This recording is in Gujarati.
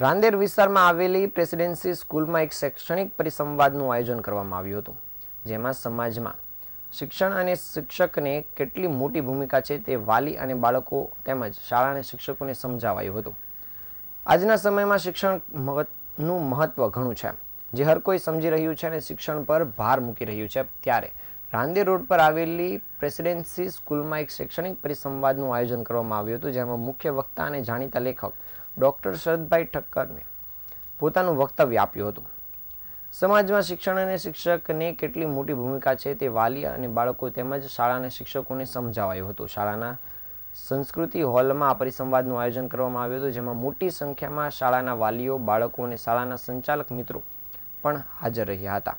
રાંદેર વિસ્તારમાં આવેલી પ્રેસિડેન્સી સ્કૂલમાં એક શૈક્ષણિક પરિસંવાદનું આયોજન કરવામાં આવ્યું હતું, જેમાં સમાજમાં શિક્ષણ અને શિક્ષકને કેટલી મોટી ભૂમિકા છે તે વાલી અને બાળકો તેમજ શાળા અને શિક્ષકોને સમજાવાયું હતું. આજના સમયમાં શિક્ષણ મહત્વનું મહત્વ ઘણું છે, જે હર કોઈ સમજી રહ્યું છે અને શિક્ષણ પર ભાર મૂકી રહ્યું છે. ત્યારે રાંદેર રોડ પર આવેલી પ્રેસિડેન્સી સ્કૂલમાં એક શૈક્ષણિક પરિસંવાદનું આયોજન કરવામાં આવ્યું હતું, જેમાં મુખ્ય વક્તા અને જાણીતા લેખક ડૉક્ટર શરદભાઈ ઠક્કરને પોતાનું વક્તવ્ય આપ્યું હતું. સમાજમાં શિક્ષણ અને શિક્ષકને કેટલી મોટી ભૂમિકા છે તે વાલી અને બાળકો તેમજ શાળાના શિક્ષકોને સમજાવાયું હતું. શાળાના સંસ્કૃતિ હોલમાં આ પરિસંવાદનું આયોજન કરવામાં આવ્યું હતું, જેમાં મોટી સંખ્યામાં શાળાના વાલીઓ, બાળકો અને શાળાના સંચાલક મિત્રો પણ હાજર રહ્યા હતા.